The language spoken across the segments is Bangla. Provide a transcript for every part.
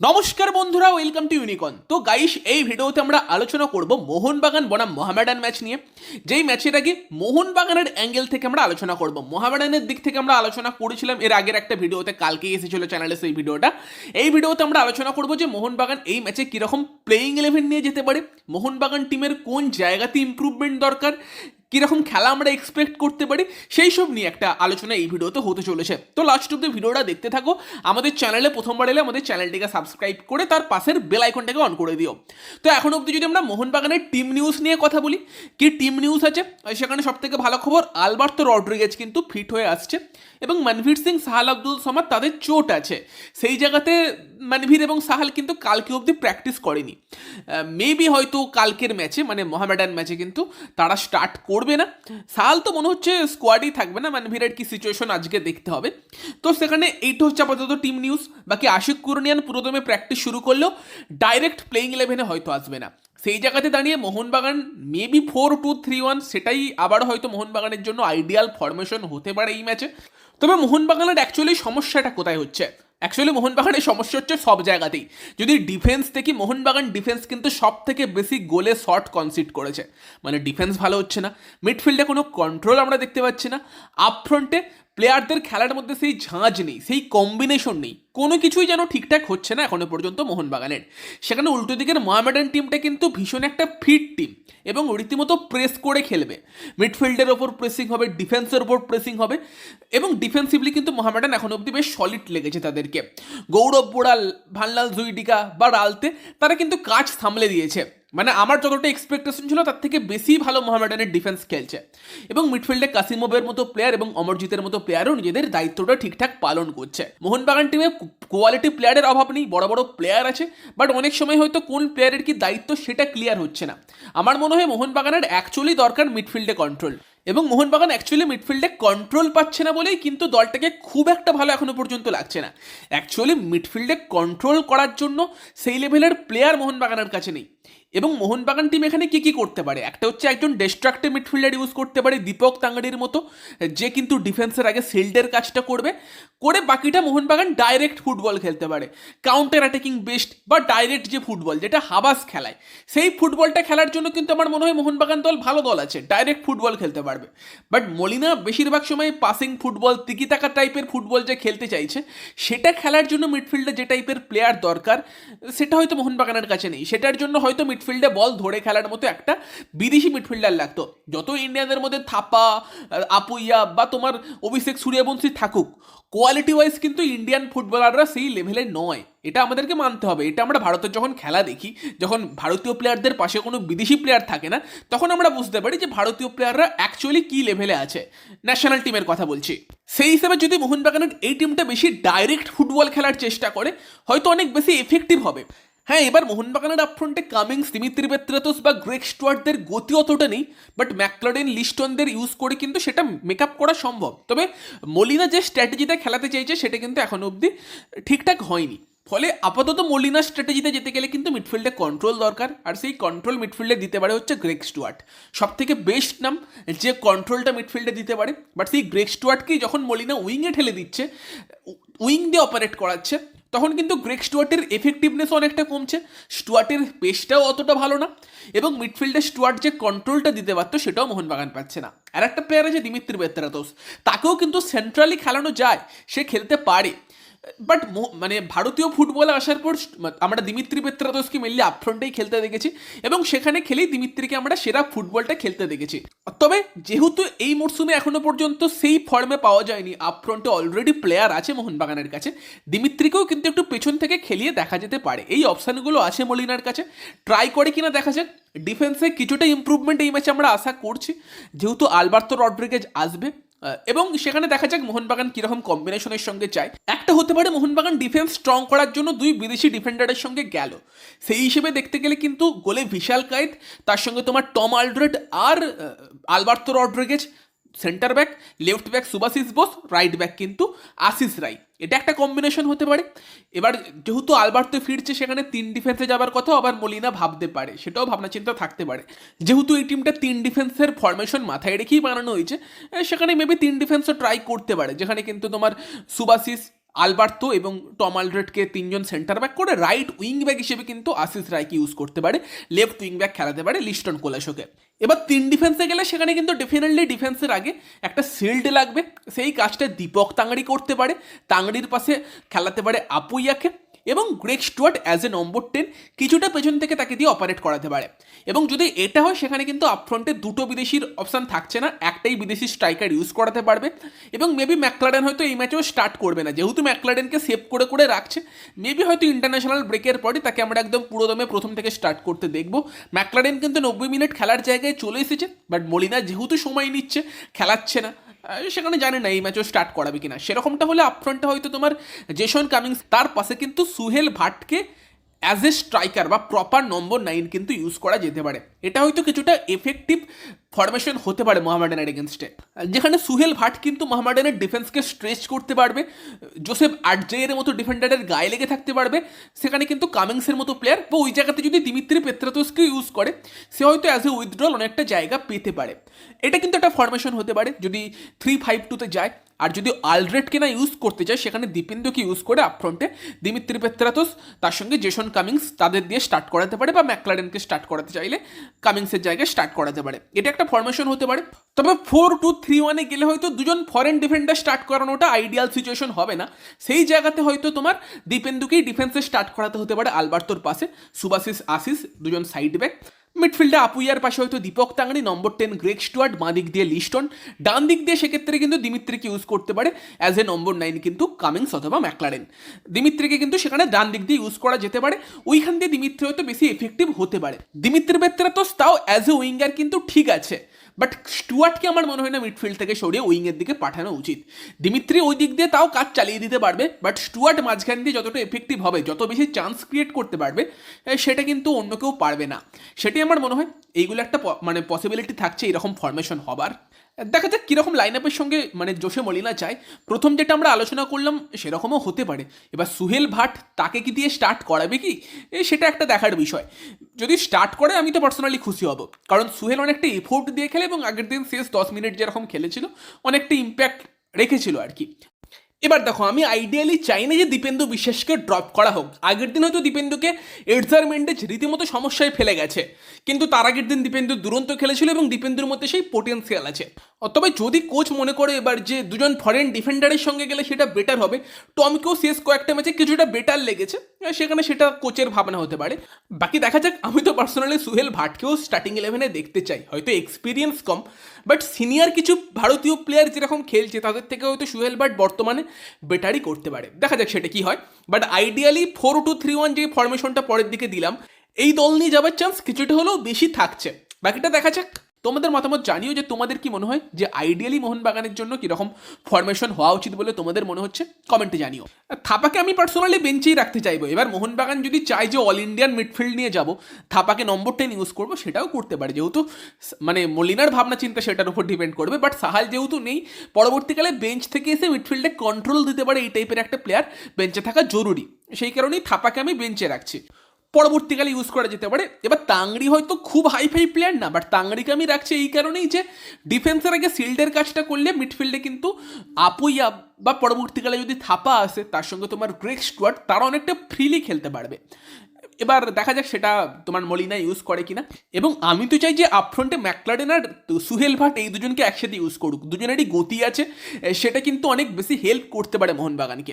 নমস্কার বন্ধুরা ওয়েলকাম টু ইউনিকন তো গাইস এই ভিডিওতে আমরা আলোচনা করব মোহনবাগান বনাম মোহামেডান ম্যাচ নিয়ে। যেই ম্যাচের আগে মোহনবাগানের অ্যাঙ্গেল থেকে আমরা আলোচনা করব। মোহামেডানের দিক থেকে আমরা আলোচনা করেছিলাম, এর আগের একটা ভিডিওতে কালকেই এসেছিল চ্যানেলে সেই ভিডিওটা। এই ভিডিওতে আমরা আলোচনা করব যে মোহনবাগান এই ম্যাচে কীরকম প্লেয়িং ইলেভেন নিয়ে যেতে পারে, মোহনবাগান টিমের কোন জায়গাতে ইমপ্রুভমেন্ট দরকার কীরকম খেলা আমরা এক্সপেক্ট করতে পারি, সেই সব নিয়ে একটা আলোচনা এই ভিডিওতে হতে চলেছে। তো লাস্ট অব্দি ভিডিওটা দেখতে থাকো, আমাদের চ্যানেলে প্রথমবার এলে আমাদের চ্যানেলটিকে সাবস্ক্রাইব করে তার পাশের বেল আইকনটাকে অন করে দিও। তো এখন অব্দি যদি আমরা মোহনবাগানের টিম নিউজ নিয়ে কথা বলি, কি টিম নিউজ আছে? সেখানে সব থেকে ভালো খবর, আলবার্তো রড্রিগেজ কিন্তু ফিট হয়ে আসছে এবং মনভীর সিং, সাহাল আব্দুল সমাদ তাদের চোট আছে। সেই জায়গাতে মনভীর এবং সাহাল কিন্তু কালকে অবধি প্র্যাকটিস করেনি। মেবি হয়তো কালকের ম্যাচে মানে মোহামেডান ম্যাচে কিন্তু তারা স্টার্ট করবে না। সাল তো মনে হচ্ছে স্কোয়াডই থাকবে না। মনভীরের কি সিচুয়েশন আজকে দেখতে হবে। তো সেখানে এইটা হচ্ছে আপাতত টিম নিউজ বাকি আশিক কুরনিয়ান পুরোদমে প্র্যাকটিস শুরু করলেও ডাইরেক্ট প্লেইং ইলেভেনে হয়তো আসবে না। সেই জায়গাতে দাঁড়িয়ে Mohun Bagan maybe four two three one সেটাই আবার হয়তো মোহনবাগানের জন্য আইডিয়াল ফরমেশন হতে পারে এই ম্যাচে তবে মোহনবাগানের অ্যাকচুয়ালি সমস্যাটা কোথায় হচ্ছে? অ্যাকচুয়ালি মোহনবাগানের সমস্যা হচ্ছে সব জায়গাতেই। যদি ডিফেন্স দেখি, মোহনবাগান ডিফেন্স কিন্তু সব থেকে বেশি গোলে শর্ট কনসিড করেছে। মানে ডিফেন্স ভালো হচ্ছে না। মিডফিল্ডে কোনো কন্ট্রোল আমরা দেখতে পাচ্ছি না। আপফ্রন্টে প্লেয়ারদের খেলার মধ্যে সেই ঝাঁজ নেই, সেই কম্বিনেশন নেই। কোনো কিছুই যেন ঠিকঠাক হচ্ছে না এখনও পর্যন্ত মোহনবাগানের। সেখানে উল্টো দিকের মোহামেডান টিমটা কিন্তু ভীষণ একটা ফিট টিম এবং রীতিমতো প্রেস করে খেলবে। মিডফিল্ডের ওপর প্রেসিং হবে ডিফেন্সের ওপর প্রেসিং হবে এবং ডিফেন্সিভলি কিন্তু মোহামেডান এখন অব্দি বেশ সলিড লেগেছে তাদেরকে। গৌরব বোড়াল, ভানলাল জুইডিকা বা রালতে তারা কিন্তু কাজ সামলে দিয়েছে। মানে আমার যতটা এক্সপেকটেশন ছিল, তার থেকে বেশি ভালো মোহামেডানের ডিফেন্স খেলছে। এবং মিডফিল্ডে কাসিমোভের মতো প্লেয়ার এবং অমরজিতের মতো প্লেয়ারও নিজেদের দায়িত্বটা ঠিকঠাক পালন করছে। মোহনবাগান টিমে কোয়ালিটি প্লেয়ারের অভাব নেই, বড় বড় প্লেয়ার আছে বাট অনেক সময় হয়তো কোন প্লেয়ারের কি দায়িত্ব সেটা ক্লিয়ার হচ্ছে না। আমার মনে হয় মোহনবাগানের অ্যাকচুয়ালি দরকার মিডফিল্ডে কন্ট্রোল এবং মোহনবাগান অ্যাকচুয়ালি মিডফিল্ডে কন্ট্রোল পাচ্ছে না বলেই কিন্তু দলটাকে খুব একটা ভালো এখনও পর্যন্ত লাগছে না। অ্যাকচুয়ালি মিডফিল্ডে কন্ট্রোল করার জন্য সেই লেভেলের প্লেয়ার মোহনবাগানের কাছে নেই। এবং মোহনবাগান টিম এখানে কি কি করতে পারে? একটা হচ্ছে একজন ডিস্ট্রাক্টিভ মিডফিল্ডার ইউজ করতে পারে, দীপক তাঙ্গাড়ির মতো, যে কিন্তু ডিফেন্সের আগে শিল্ডের কাজটা করবে, করে বাকিটা মোহনবাগান ডাইরেক্ট ফুটবল খেলতে পারে। কাউন্টার অ্যাটাকিং বেস্ট বা ডাইরেক্ট যে ফুটবল যেটা হাবাস খেলায়, সেই ফুটবলটা খেলার জন্য কিন্তু আমার মনে হয় মোহনবাগান দল ভালো দল আছে ডাইরেক্ট ফুটবল খেলতে পারবে। বাট মলিনা বেশিরভাগ সময় পাসিং ফুটবল তিকি তিকিতাকা টাইপের ফুটবল যে খেলতে চাইছে, সেটা খেলার জন্য মিডফিল্ডে যে টাইপের প্লেয়ার দরকার, সেটা হয়তো মোহনবাগানের কাছে নেই। সেটার জন্য হয়তো মিডফিল্ডে বল ধরে খেলার মতো একটা বিদেশি মিডফিল্ডার লাগতো। যত ইন্ডিয়ানদের মধ্যে থাপা, আপুইয়া বা তোমার অভিষেক সূর্যবংশী থাকুক কোয়ালিটি ওয়াইজ কিন্তু ইন্ডিয়ান ফুটবলাররা সেই লেভেলে নয়। এটা আমাদেরকে মানতে হবে। এটা আমরা ভারতের যখন খেলা দেখি, যখন ভারতীয় প্লেয়ারদের পাশে কোনো বিদেশি প্লেয়ার থাকে না, তখন আমরা বুঝতে পারি যে ভারতীয় প্লেয়াররা অ্যাকচুয়ালি কী লেভেলে আছে। ন্যাশনাল টিমের কথা বলছি। সেই হিসেবে যদি মোহনবাগানের এই টিমটা বেশি ডাইরেক্ট ফুটবল খেলার চেষ্টা করে, হয়তো অনেক বেশি এফেক্টিভ হবে। হ্যাঁ এবার মোহনবাগানের আপফ্রন্টে কামিংস দিমিত্রি পেত্রাতোস বা গ্রেক স্টুয়ার্টদের গতি অতটা নেই বাট ম্যাকলারেন লিস্টনদের ইউজ করে কিন্তু সেটা মেকআপ করা সম্ভব। তবে মলিনা যে স্ট্র্যাটেজিতে খেলাতে চাইছে সেটা কিন্তু এখনও অবধি ঠিকঠাক হয়নি। ফলে আপাতত মলিনা স্ট্র্যাটেজিতে যেতে গেলে কিন্তু মিডফিল্ডে কন্ট্রোল দরকার, আর সেই কন্ট্রোল মিডফিল্ডে দিতে পারে হচ্ছে গ্রেক স্টুয়ার্ট সব থেকে বেস্ট নাম যে কন্ট্রোলটা মিডফিল্ডে দিতে পারে বাট সেই গ্রেক স্টুয়ার্টকেই যখন মলিনা উইংয়ে ঠেলে দিচ্ছে উইং দিয়ে অপারেট করাচ্ছে তখন কিন্তু গ্রেক স্টুয়ার্টের এফেক্টিভনেস অনেকটা কমছে। স্টুয়ার্টের পেসটাও অতটা ভালো না। এবং মিডফিল্ডে স্টুয়ার্ট যে কন্ট্রোলটা দিতে পারতো, সেটাও মোহনবাগান পাচ্ছে না। আর একটা প্লেয়ার আছে দিমিত্রি বেত্রাতোস তাকেও কিন্তু সেন্ট্রালি খেলানো যায়। সে খেলতে পারে। বাট মানে ভারতীয় ফুটবলে আসার পর আমরা দিমিত্রি পেত্রাতোসকে মেনলি আপফ্রন্টেই খেলতে দেখেছি এবং সেখানে খেলেই দিমিত্রিকে আমরা সেরা ফুটবলটা খেলতে দেখেছি। তবে যেহেতু এই মরশুমে এখনও পর্যন্ত সেই ফর্মে পাওয়া যায়নি আপফ্রন্টে অলরেডি প্লেয়ার আছে মোহনবাগানের কাছে, দিমিত্রিকেও কিন্তু একটু পেছন থেকে খেলিয়ে দেখা যেতে পারে। এই অপশানগুলো আছে মলিনার কাছে। ট্রাই করে কিনা দেখা যাক। ডিফেন্সে কিছুটা ইম্প্রুভমেন্ট এই ম্যাচে আমরা আশা করছি। যেহেতু আলবার্তো রড্রিগেজ আসবে এবং সেখানে দেখা যাক মোহনবাগান কীরকম কম্বিনেশনের সঙ্গে চায় একটা হতে পারে মোহনবাগান ডিফেন্স স্ট্রং করার জন্য দুই বিদেশি ডিফেন্ডারের সঙ্গে গেল। সেই হিসেবে দেখতে গেলে কিন্তু গোলে বিশাল কায়েদ, তার সঙ্গে তোমার টম আলড্রেড আর Alberto Rodriguez centre back, left back Subhasish Bose, right back কিন্তু আশিস রাই। এটা একটা কম্বিনেশন হতে পারে। এবার যেহেতু আলবার্তো ফিরছে, সেখানে তিন ডিফেন্সে যাবার কথা আবার মলিনা ভাবতে পারে, সেটাও ভাবনা চিন্তা থাকতে পারে। যেহেতু এই টিমটা তিন ডিফেন্সের ফরমেশন মাথায় রেখেই বানানো হয়েছে সেখানে মেবি তিন ডিফেন্সও ট্রাই করতে পারে, যেখানে কিন্তু তোমার সুবাসিস আলবার্তো এবং টম আলড্রেটকে তিনজন সেন্টার ব্যাক করে রাইট উইং ব্যাক হিসেবে কিন্তু আশিস রায়কে ইউজ করতে পারে, লেফট উইং ব্যাক খেলাতে পারে লিস্টন কোলাশোকে। এবার তিন ডিফেন্সে গেলে সেখানে কিন্তু ডেফিনেটলি ডিফেন্সের আগে একটা শিল্ড লাগবে, সেই কাজটা দীপক তাঙড়ি করতে পারে তাঙড়ির পাশে খেলাতে পারে আপুইয়াকে। এবং Greg Stewart as a number ten কিছুটা পেছন থেকে তাকে দিয়ে অপারেট করাতে পারে। এবং যদি এটা হয়, সেখানে কিন্তু আপফ্রন্টে দুটো বিদেশির অপশান থাকছে না, একটাই বিদেশি স্ট্রাইকার ইউজ করাতে পারবে এবং মেবি ম্যাকলারেন হয়তো এই ম্যাচেও স্টার্ট করবে না। যেহেতু ম্যাকলারেনকে সেভ করে করে রাখছে মেবি হয়তো ইন্টারন্যাশনাল ব্রেকের পরই তাকে আমরা একদম পুরো দমে প্রথম থেকে স্টার্ট করতে দেখব। ম্যাকলারেন কিন্তু নব্বই মিনিট খেলার জায়গায় চলে এসেছে বাট মলিনা যেহেতু সময় নিচ্ছে, খেলাচ্ছে না। সেখানে জানে না, এই ম্যাচও স্টার্ট করাবে কিনা। সেরকমটা হলে আপফ্রন্টে হয়তো তোমার জেসন কামিংস তার পাশে কিন্তু সুহেল ভাটকে অ্যাজ এ স্ট্রাইকার বা প্রপার নম্বর নাইন কিন্তু ইউজ করা যেতে পারে। এটা হয়তো কিছুটা এফেক্টিভ ফরমেশন হতে পারে মোহামেডানের এগেনস্টে যেখানে সুহেল ভাট কিন্তু মোহামেডানের ডিফেন্সকে স্ট্রেচ করতে পারবে জোসেফ আটজেয়ের মতো ডিফেন্ডারের গায়ে লেগে থাকতে পারবে, সেখানে কিন্তু কামিংসের মতো প্লেয়ার বা ওই জায়গাতে যদি দিমিত্রি পেত্রাতোসকে ইউজ করে, সে হয়তো অ্যাজ এ উইথড্রল অনেকটা জায়গা পেতে পারে। এটা কিন্তু একটা ফরমেশন হতে পারে, যদি থ্রি ফাইভ টুতে যায়, আর যদি আলরেটকে না ইউজ করতে চায়, সেখানে দীপেন্দুকে ইউজ করে আপফ্রন্টে দিমিত্রি পেত্রাতোস তার সঙ্গে জেসন কামিংস তাদের দিয়ে স্টার্ট করাতে পারে বা ম্যাকলারেনকে স্টার্ট করাতে চাইলে কামিংসের জায়গায় স্টার্ট করাতে পারে। এটা একটা ফরমেশন হতে পারে। তবে ফোর টু থ্রি ওয়ানে গেলে হয়তো দুজন ফরেন ডিফেন্ডার স্টার্ট করানোটা আইডিয়াল সিচুয়েশন হবে না। সেই জায়গাতে হয়তো তোমার দীপেন্দুকেই ডিফেন্সে স্টার্ট করাতে হতে পারে, আলবার্তোর পাশে সুবাসিস আশিস, দুজন সাইড ব্যাক মিডফিল্ডে আপুইয়ার পাশে হয়তো Deepak Tangri number ten Greg Stewart বাঁ দিক দিয়ে লিস্টন। ডান দিক দিয়ে সেক্ষেত্রে কিন্তু দিমিত্রিকে ইউজ করতে পারে অ্যাজ এ নম্বর নাইন কিন্তু কামিংস অথবা ম্যাকলারেন দিমিত্রিকে কিন্তু সেখানে ডান দিক দিয়ে ইউজ করা যেতে পারে। ওইখান দিয়ে দিমিত্রি হয়তো বেশি এফেক্টিভ হতে পারে। দিমিত্রি বেত্রা তো তাও অ্যাজ এ উইঙ্গার কিন্তু ঠিক আছে। বাট স্টুয়ার্টকে আমার মনে হয় না মিডফিল্ড থেকে সরিয়ে উইংয়ের দিকে পাঠানো উচিত। দিমিত্রি ওই দিক দিয়ে তাও কাজ চালিয়ে দিতে পারবে বাট স্টুয়ার্ট মাঝখান দিয়ে যতটা এফেক্টিভ হবে, যত বেশি চান্স ক্রিয়েট করতে পারবে সেটা কিন্তু অন্য কেউ পারবে না। সেটি আমার মনে হয়। এইগুলো একটা মানে পসিবিলিটি থাকছে এরকম ফরমেশন হবার। দেখা যাক কীরকম লাইন আপের সঙ্গে মানে জোশে মলিনা চায় প্রথম যেটা আমরা আলোচনা করলাম, সেরকমও হতে পারে। এবার সুহেল ভাট তাকে কি দিয়ে স্টার্ট করাবে কি? সেটা একটা দেখার বিষয়। যদি স্টার্ট করে, আমি তো পার্সোনালি খুশি হব। কারণ সুহেল অনেকটা এফোর্ট দিয়ে খেলে এবং আগের দিন শেষ দশ মিনিট যেরকম খেলেছিল, অনেকটা ইম্প্যাক্ট রেখেছিল আর কি। এবার দেখো, আমি আইডিয়ালি চাই না যে দীপেন্দু বিশ্বাসকে ড্রপ করা হোক। আগের দিন হয়তো দীপেন্দুকে এডজার মেন্ডেজ রীতিমতো সমস্যায় ফেলে গেছে। কিন্তু তার আগের দিন দীপেন্দু দুরন্ত খেলেছিল এবং দীপেন্দুর মধ্যে সেই পোটেন্সিয়াল আছে। তবে যদি কোচ মনে করে এবার যে দুজন ফরেন ডিফেন্ডারের সঙ্গে গেলে সেটা বেটার হবে, টমকেও শেষ কয়েকটা ম্যাচে কিছুটা বেটার লেগেছে। সেখানে সেটা কোচের ভাবনা হতে পারে। বাকি দেখা যাক, আমি তো পার্সোনালি সুহেল ভাটকেও স্টার্টিং ইলেভেনে দেখতে চাই। হয়তো এক্সপিরিয়েন্স কম বাট সিনিয়র কিছু ভারতীয় প্লেয়ার যেরকম খেলছে, তাদের থেকে হয়তো সুহেল ভাট বর্তমানে বেটারই করতে পারে। দেখা যাক সেটা কি হয়। But ideally four two three one যে ফরমেশনটা পরের দিকে দিলাম, এই দল নিয়ে যাবার চান্স কিছুটা হলেও বেশি থাকছে। বাকিটা দেখা যাক। তোমাদের মতামত জানিও যে তোমাদের কি মনে হয়? যে আইডিয়ালি মোহনবাগানের জন্য কীরকম ফরমেশন হওয়া উচিত বলে তোমাদের মনে হচ্ছে? কমেন্টে জানিও। থাপাকে আমি পার্সোনালি বেঞ্চেই রাখতে চাইব। এবার মোহনবাগান যদি চায় যে অল ইন্ডিয়ান মিডফিল্ড নিয়ে যাব, থাপাকে নম্বর টেন ইউজ করব, সেটাও করতে পারে। যেহেতু মানে মলিনার ভাবনা চিন্তা সেটার উপর ডিপেন্ড করবে। বাট সাহাল যেহেতু নেই, পরবর্তীকালে বেঞ্চ থেকে এসে মিডফিল্ডে কন্ট্রোল দিতে পারে এই টাইপের একটা প্লেয়ার বেঞ্চে থাকা জরুরি। সেই কারণেই থাপাকে আমি বেঞ্চে রাখছি। পরবর্তীকালে ইউজ করা যেতে পারে। এবার তাংড়ি হয়তো খুব হাই ফাই প্লেয়ার না বাট তাংড়িকে আমি রাখছি এই কারণেই যে ডিফেন্সের আগে শিল্ডের কাজটা করলে মিডফিল্ডে কিন্তু আপুইয়া বা পরবর্তীকালে যদি থাপা আসে, তার সঙ্গে তোমার গ্রেক স্কোয়াড তারা অনেকটা ফ্রিলি খেলতে পারবে। এবার দেখা যাক সেটা তোমার মলিনা ইউজ করে কিনা। এবং আমি তো চাই যে আপফ্রন্টে ম্যাকলারেন আর সুহেল ভাট এই দুজনকে একসাথে ইউজ করুক। দুজনেরই গতি আছে সেটা কিন্তু অনেক বেশি হেল্প করতে পারে মোহনবাগানকে।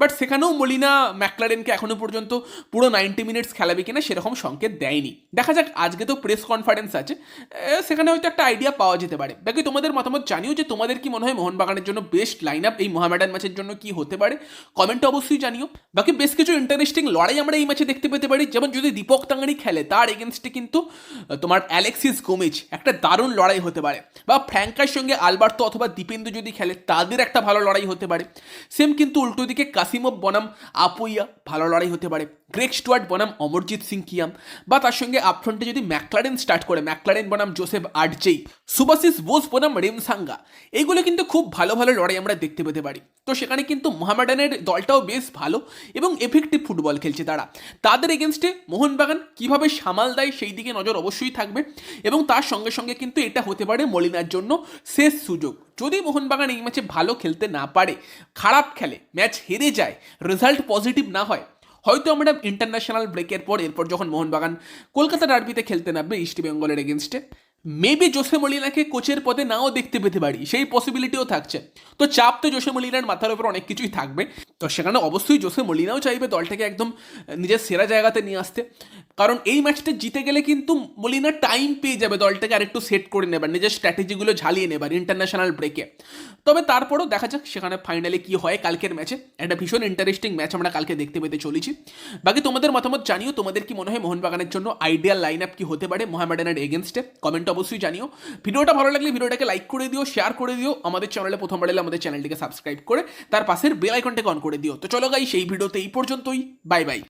বাট সেখানেও মলিনা ম্যাকলারেনকে এখনও পর্যন্ত পুরো নাইনটি মিনিটস খেলাবে কিনা সেরকম সংকেত দেয়নি। দেখা যাক, আজকে তো প্রেস কনফারেন্স আছে সেখানে হয়তো একটা আইডিয়া পাওয়া যেতে পারে। বাকি তোমাদের মতামত জানিও যে তোমাদের কি মনে হয় মোহনবাগানের জন্য বেস্ট লাইন আপ এই মোহামেডান ম্যাচের জন্য কি হতে পারে? কমেন্টে অবশ্যই জানিও। বাকি বেশ কিছু ইন্টারেস্টিং লড়াই আমরা এই ম্যাচে দেখতে পেতে পারি। যেমন যদি দীপক তাঙ্গারি খেলে, তার এগেনস্টে কিন্তু তোমার অ্যালেক্সিস গোমেজ একটা দারুণ লড়াই হতে পারে। বা ফ্র্যাঙ্কার সঙ্গে আলবার্তো অথবা দীপেন্দু যদি খেলে, তাদের একটা ভালো লড়াই হতে পারে। সেম কিন্তু উল্টো দিকে কাসিমব বনাম, আপুইয়া, ভালো লড়াই হতে পারে। গ্রেক স্টুয়ার্ট বনাম অমরজিৎ সিং কিয়াম, বা তার সঙ্গে আপফ্রন্টে যদি ম্যাকলারেন স্টার্ট করে, ম্যাকলারেন বনাম জোসেফ আর্জেই সুবাসিস বোস বনাম রেমসাঙ্গা এইগুলো কিন্তু খুব ভালো ভালো লড়াই আমরা দেখতে পেতে পারি। তো সেখানে কিন্তু মোহামেডানের দলটাও বেশ ভালো এবং এফেক্টিভ ফুটবল খেলছে তারা। তাদের এগেনস্টে মোহনবাগান কীভাবে সামাল দেয় সেই দিকে নজর অবশ্যই থাকবে এবং তার সঙ্গে সঙ্গে কিন্তু এটা হতে পারে মলিনার জন্য শেষ সুযোগ। যদি মোহনবাগান এই ম্যাচে ভালো খেলতে না পারে, খারাপ খেলে ম্যাচ হেরে যায় রেজাল্ট পজিটিভ না হয় হয়তো আমরা ইন্টারন্যাশনাল ব্রেকের পর, এরপর যখন মোহনবাগান কলকাতা ডার্বিতে খেলতে নামবে ইস্ট বেঙ্গলের এগেনস্টে মেবি জোসে মলিনাকে কোচের পদে নাও দেখতে পেতে পারি, সেই পসিবিলিটিও থাকছে। তো চাপ তো জোসে মলিনার মাথার উপর অনেক কিছুই থাকবে। তো সেখানে অবশ্যই জোসে মলিনাও চাইবে দলটাকে একদম নিজের সেরা জায়গাতে নিয়ে আসতে। কারণ এই ম্যাচটা জিতে গেলে কিন্তু মলিনা টাইম পেয়ে যাবে দলটাকে আরেকটু সেট করে নেবার, নিজের স্ট্র্যাটেজিগুলো ঝালিয়ে নেবার ইন্টারন্যাশনাল ব্রেকে তবে তারপরও দেখা যাক সেখানে ফাইনালে কি হয় কালকের ম্যাচে একটা ভীষণ ইন্টারেস্টিং ম্যাচ আমরা কালকে দেখতে পেতে চলেছি। বাকি তোমাদের মতামত জানিও, তোমাদের কি মনে হয় মোহনবাগানের জন্য আইডিয়াল লাইন আপ কি হতে পারে মোহামেডানের এগেনস্টে কমেন্ট অবশ্যই জানিও। ভিডিওটা ভালো লাগলে ভিডিওটাকে লাইক করে দিও শেয়ার করে দিও, আমাদের চ্যানেলে প্রথমবার এলে আমাদের চ্যানেলটিকে সাবস্ক্রাইব করে, তার পাশের বেল আইকনটাকে অন করে দিও। তো চলো গাই সেই ভিডিওতে এই পর্যন্তই। Bye bye